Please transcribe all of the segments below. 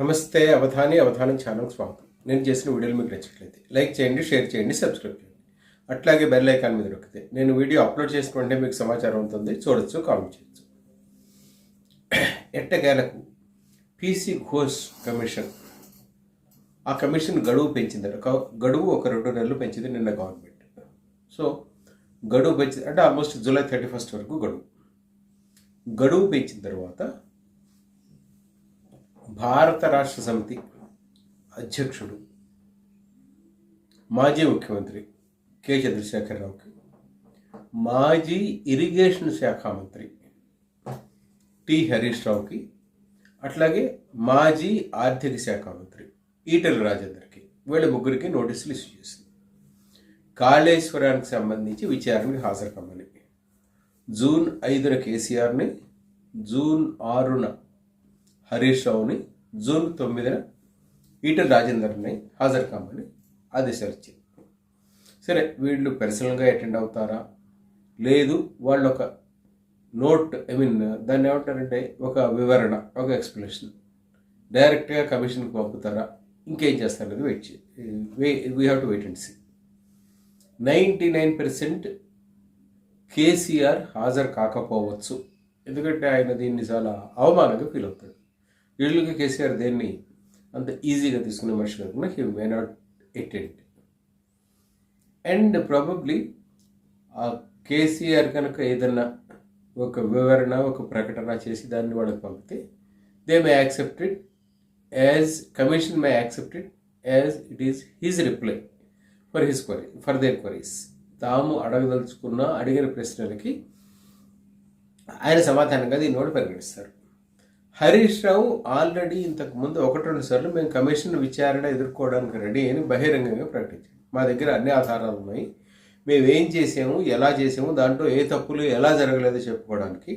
నమస్తే అవధాని అవధానం ఛానల్ స్వాగతం. నేను చేసిన వీడియోలు మీకు నచ్చట్లయితే లైక్ చేయండి షేర్ చేయండి సబ్స్క్రైబ్ చేయండి. అట్లాగే బెల్ ఐకాన్ మీద దొరికితే నేను వీడియో అప్లోడ్ చేసిన వెంటనే మీకు సమాచారం ఉంటుంది. చూడొచ్చు కామెంట్ చేయొచ్చు. ఎట్టగేలకు పీసీ ఘోష్ కమిషన్. ఆ కమిషన్ గడువు పెంచింది గడువు ఒక రెండు నెలలు పెంచింది నిన్న గవర్నమెంట్. సో గడువు పెంచింది అంటే ఆల్మోస్ట్ జూలై థర్టీ ఫస్ట్ వరకు గడువు. గడువు పెంచిన తర్వాత భారత రాష్ట్ర సమితి అధ్యక్షుడు మాజీ ముఖ్యమంత్రి కె. చంద్రశేఖరరావుకి మాజీ ఇరిగేషన్ శాఖ మంత్రి టి. హరీష్ రావుకి అట్లాగే మాజీ ఆర్థిక శాఖ మంత్రి ఈటల రాజేందర్కి వీళ్ళ ముగ్గురికి నోటీసులు ఇష్యూ చేసింది. కాళేశ్వరానికి సంబంధించి విచారణకు హాజరు కమ్మని జూన్ ఐదున కేసీఆర్ని జూన్ ఆరున హరీష్ రావుని జూన్ తొమ్మిదిన ఈటర్ రాజేందర్ని హాజరు కామని ఆదేశాలు ఇచ్చింది సరే వీళ్ళు పర్సనల్గా అటెండ్ అవుతారా? లేదు వాళ్ళు ఒక నోట్ ఐ మీన్ దాన్ని ఏమంటారంటే ఒక వివరణ ఒక ఎక్స్ప్లెనేషన్ డైరెక్ట్గా కమిషన్కి పంపుతారా? ఇంకేం చేస్తారు అనేది wait we we have to wait and see ninety nine percent KCR హాజరు కాకపోవచ్చు. ఎందుకంటే ఆయన దీన్ని చాలా అవమానంగా ఫీల్ అవుతాడు. యూజువల్గా కేసీఆర్ దేన్ని అంత ఈజీగా తీసుకునే మనిషి కనుక he may not attend and probably ఆ కేసీఆర్ కనుక ఏదన్నా ఒక వివరణ ఒక ప్రకటన చేసి దాన్ని వాళ్ళకి పంపితే they may accept it as commission may accept it as it is his reply for his query for their queries తాము అడగదలుచుకున్న అడిగిన ప్రశ్నలకి ఆయన సమాధానంగా దీన్ని కూడా పరిగణిస్తారు హరీష్ రావు ఆల్రెడీ ఇంతకు ముందు ఒకటి రెండు సార్లు మేము కమిషన్ విచారణ ఎదుర్కోవడానికి రెడీ అని బహిరంగంగా ప్రకటించాం మా దగ్గర అన్ని ఆధారాలు ఉన్నాయి. మేము ఏం చేసాము ఎలా చేసాము దాంట్లో ఏ తప్పులు ఎలా జరగలేదో చెప్పుకోవడానికి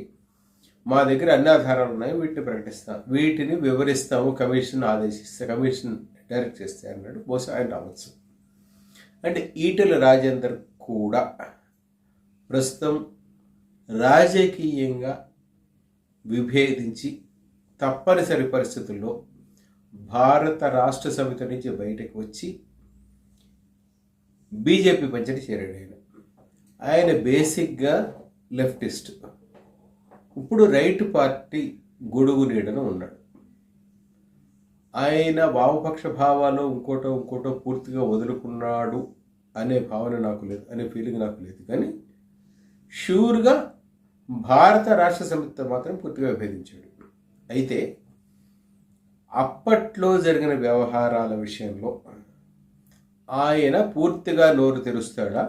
మా దగ్గర అన్ని ఆధారాలు ఉన్నాయి. వీటిని ప్రకటిస్తాం. వీటిని వివరిస్తాము కమిషన్ ఆదేశిస్తే కమిషన్ డైరెక్ట్ చేస్తే అన్నాడు బహుశా ఆయన రావచ్చు. అంటే ఈటెల రాజేందర్ కూడా ప్రస్తుతం రాజకీయంగా విభేదించి తప్పనిసరి పరిస్థితుల్లో భారత రాష్ట్ర సమితి నుంచి బయటకు వచ్చి బీజేపీ పంచని చేరాడు ఆయన. ఆయన బేసిక్గా లెఫ్టిస్ట్. ఇప్పుడు రైట్ పార్టీ గొడుగు నీడన ఉన్నాడు. ఆయన వామపక్ష భావాలు ఇంకోటో ఇంకోటో పూర్తిగా వదులుకున్నాడు అనే భావన నాకు లేదు అనే ఫీలింగ్ నాకు లేదు. కానీ షూర్గా భారత రాష్ట్ర సమితితో మాత్రం పూర్తిగా విభేదించాడు. అయితే అప్పట్లో జరిగిన వ్యవహారాల విషయంలో ఆయన పూర్తిగా నోరు తెరుస్తాడా?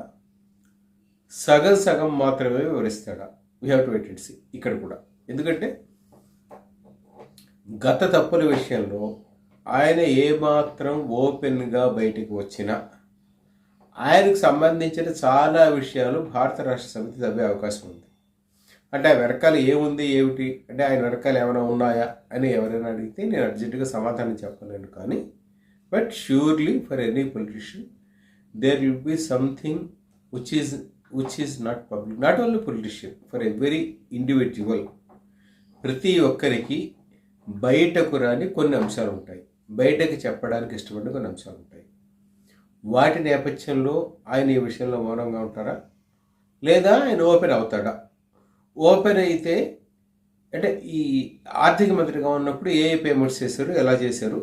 సగం సగం మాత్రమే వివరిస్తాడా? We have to wait and see ఇక్కడ కూడా. ఎందుకంటే గత తప్పుల విషయంలో ఆయన ఏమాత్రం ఓపెన్గా బయటికి వచ్చినా ఆయనకు సంబంధించిన చాలా విషయాలు భారత రాష్ట్ర సమితి తవ్వే అవకాశం ఉంది. అంటే ఆ వెనకాల ఏముంది ఏమిటి? అంటే ఆయన వెనకాల ఏమైనా ఉన్నాయా అని ఎవరైనా అడిగితే నేను అర్జెంటుగా సమాధానం చెప్పలేను కానీ but surely for any politician there will be something which is which is not public not only politician for every individual ప్రతి ఒక్కరికి బయటకు రాని కొన్ని అంశాలు ఉంటాయి. బయటకు చెప్పడానికి ఇష్టపడిన కొన్ని అంశాలు ఉంటాయి. వాటి నేపథ్యంలో ఆయన ఈ విషయంలో మౌనంగా ఉంటారా? లేదా ఆయన ఓపెన్ అవుతాడా? ఓపెన్ అయితే అంటే ఈ ఆర్థిక మంత్రిగా ఉన్నప్పుడు ఏ ఏ పేమెంట్స్ చేశారు ఎలా చేశారు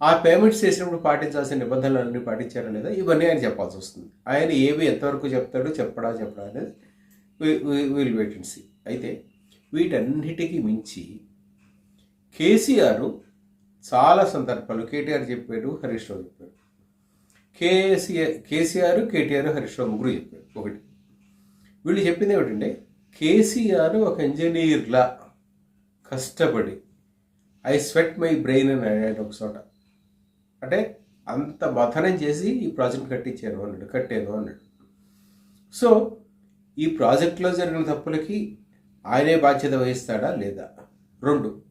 ఆ పేమెంట్స్ చేసినప్పుడు పాటించాల్సిన నిబంధనలు అన్నీ పాటించారా లేదా ఇవన్నీ ఆయన చెప్పాల్సి వస్తుంది. ఆయన ఏవి ఎంతవరకు చెప్తాడు చెప్పడా చెప్పడా అనేది వీల్ వెయిట్ అండ్ సీ అయితే వీటన్నిటికీ మించి కేసీఆర్ చాలా సందర్భాలు కేటీఆర్ చెప్పాడు హరీష్ రావు చెప్పాడు. కేసీఆర్ కేసీఆర్ కేటీఆర్ హరీష్ రావు ముగ్గురు చెప్పారు. ఒకటి. వీళ్ళు చెప్పింది ఏమిటంటే కేసీఆర్ ఒక ఇంజనీర్లా కష్టపడి ఐ స్వెట్ మై బ్రెయిన్ అని అన్నాడు ఒక చోట. అంటే అంత మథనం చేసి ఈ ప్రాజెక్ట్ కట్టించాను అన్నాడు కట్టాను అన్నాడు. సో ఈ ప్రాజెక్ట్లో జరిగిన తప్పులకి ఆయనే బాధ్యత వహిస్తాడా లేదా? రెండు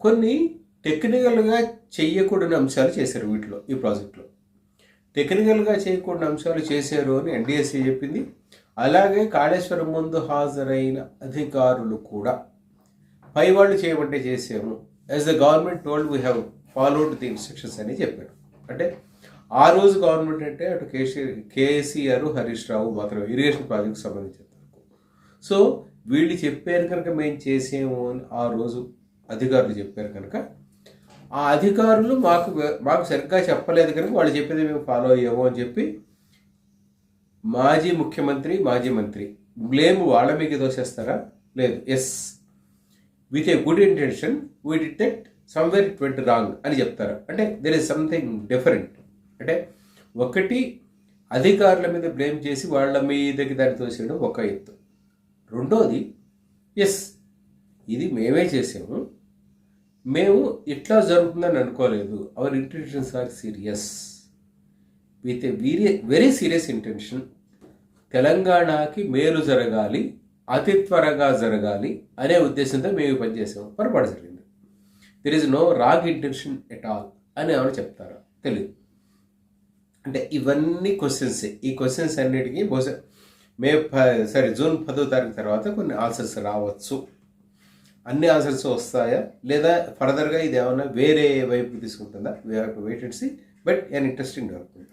కొన్ని టెక్నికల్గా చెయ్యకూడని అంశాలు చేశారు వీటిలో ఈ ప్రాజెక్ట్లో. టెక్నికల్గా చేయకూడని అంశాలు చేశారు అని ఎన్డీఎస్సీ చెప్పింది అలాగే కాళేశ్వరం ముందు హాజరైన అధికారులు కూడా పై వాళ్ళు చేయమంటే చేసాము as the government told we have followed the instructions అని చెప్పారు. అంటే ఆ రోజు గవర్నమెంట్ అంటే అటు కేసీ కేసీఆర్ హరీష్ రావు మాత్రం ఇరిగేషన్ ప్రాజెక్ట్ సంబంధించిన వరకు. సో వీళ్ళు చెప్పారు కనుక మేము చేసాము అని ఆ రోజు అధికారులు చెప్పారు కనుక ఆ అధికారులు మాకు మాకు సరిగ్గా చెప్పలేదు కనుక వాళ్ళు చెప్పేది మేము ఫాలో అయ్యాము అని చెప్పి మాజీ ముఖ్యమంత్రి మాజీ మంత్రి. బ్లేమ్ వాళ్ళ మీకు దోషేస్తారా లేదు. Yes with a good intention we detect somewhere it went wrong అని చెప్తారు. అంటే దెర్ ఇస్ సంథింగ్ డిఫరెంట్ అంటే ఒకటి అధికారుల మీద బ్లేమ్ చేసి వాళ్ళ మీదకి దాన్ని తోసేయడం ఒక ఎత్తు. రెండోది ఎస్ ఇది మేమే చేసాము. మేము ఇట్లా జరుగుతుందని అనుకోలేదు. Our intentions are serious with a very very serious intention. తెలంగాణకి మేలు జరగాలి అతి త్వరగా జరగాలి అనే ఉద్దేశంతో మేము పనిచేసాము పని పొరపాటు జరిగింది. There is no wrong intention at all అని ఏమైనా చెప్తారా. తెలియదు అంటే ఇవన్నీ క్వశ్చన్స్ ఈ క్వశ్చన్స్ అన్నిటికీ బహుశా మే సారీ జూన్ పదో తారీఖు తర్వాత కొన్ని ఆన్సర్స్ రావచ్చు. అన్ని ఆన్సర్స్ వస్తాయా? లేదా ఫర్దర్గా ఇది ఏమైనా వేరే వైపు తీసుకుంటుందా? We have to wait and see but an interesting development